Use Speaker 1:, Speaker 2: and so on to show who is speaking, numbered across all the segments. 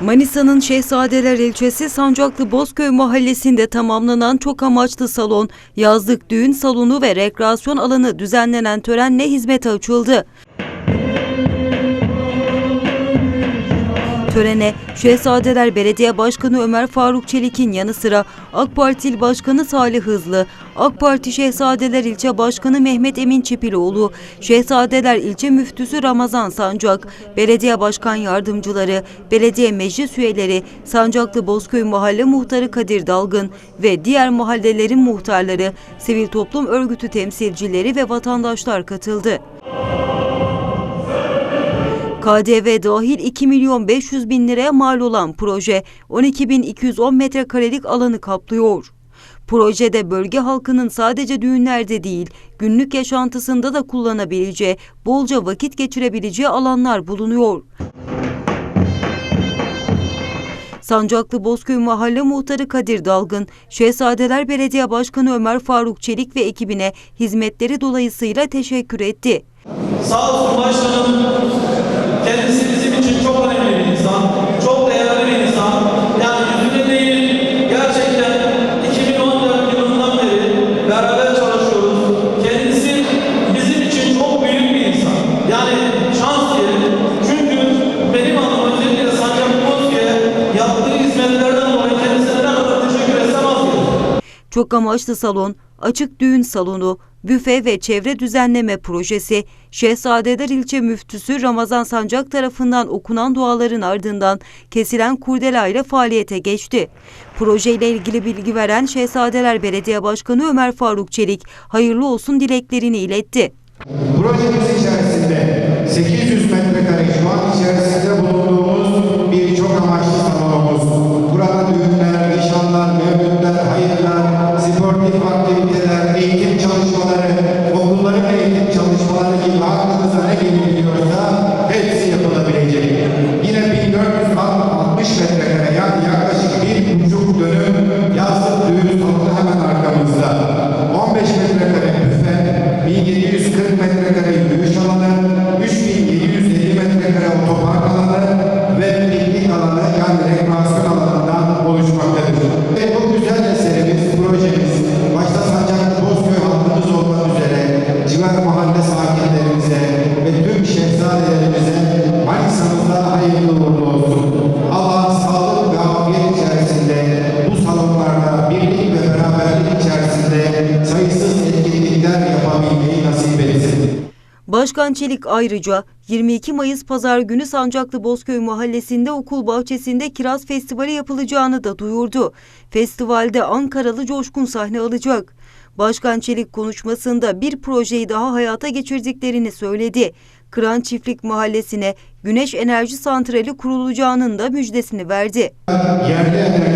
Speaker 1: Manisa'nın Şehzadeler ilçesi Sancaklı Bozköy mahallesinde tamamlanan çok amaçlı salon, yazlık düğün salonu ve rekreasyon alanı düzenlenen törenle hizmete açıldı. Törene Şehzadeler Belediye Başkanı Ömer Faruk Çelik'in yanı sıra AK Parti Başkanı Salih Hızlı, AK Parti Şehzadeler İlçe Başkanı Mehmet Emin Çipiloğlu, Şehzadeler İlçe Müftüsü Ramazan Sancak, Belediye Başkan Yardımcıları, Belediye Meclis Üyeleri, Sancaklı Bozköy Mahalle Muhtarı Kadir Dalgın ve diğer mahallelerin muhtarları, sivil toplum örgütü temsilcileri ve vatandaşlar katıldı. KDV dahil 2 milyon 500 bin liraya mal olan proje 12.210 metrekarelik alanı kaplıyor. Projede bölge halkının sadece düğünlerde değil, günlük yaşantısında da kullanabileceği, bolca vakit geçirebileceği alanlar bulunuyor. Sancaklı Bozköy Mahalle Muhtarı Kadir Dalgın, Şehzadeler Belediye Başkanı Ömer Faruk Çelik ve ekibine hizmetleri dolayısıyla teşekkür etti.
Speaker 2: Sağ olsun başkanım. Çok
Speaker 1: amaçlı salon, açık düğün salonu, büfe ve çevre düzenleme projesi, Şehzadeler ilçe müftüsü Ramazan Sancak tarafından okunan duaların ardından kesilen kurdela ile faaliyete geçti. Projeyle ilgili bilgi veren Şehzadeler Belediye Başkanı Ömer Faruk Çelik, hayırlı olsun dileklerini iletti.
Speaker 3: Projemiz içerisinde 800 şehzadelerimize Manisa'mızda hayırlı uğurlu olsun. Allah sağlık ve afiyet içerisinde bu salonlarda birlik ve beraberlik içerisinde sayısız etkinlikler yapabilmeyi nasip etsin.
Speaker 1: Başkan Çelik ayrıca 22 Mayıs Pazar günü Sancaklı Bozköy Mahallesi'nde okul bahçesinde Kiraz Festivali yapılacağını da duyurdu. Festivalde Ankaralı Coşkun sahne alacak. Başkan Çelik konuşmasında bir projeyi daha hayata geçirdiklerini söyledi. Kıran Çiftlik Mahallesi'ne güneş enerji santrali kurulacağının da müjdesini verdi.
Speaker 3: Yerli enerjiye,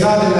Speaker 3: ve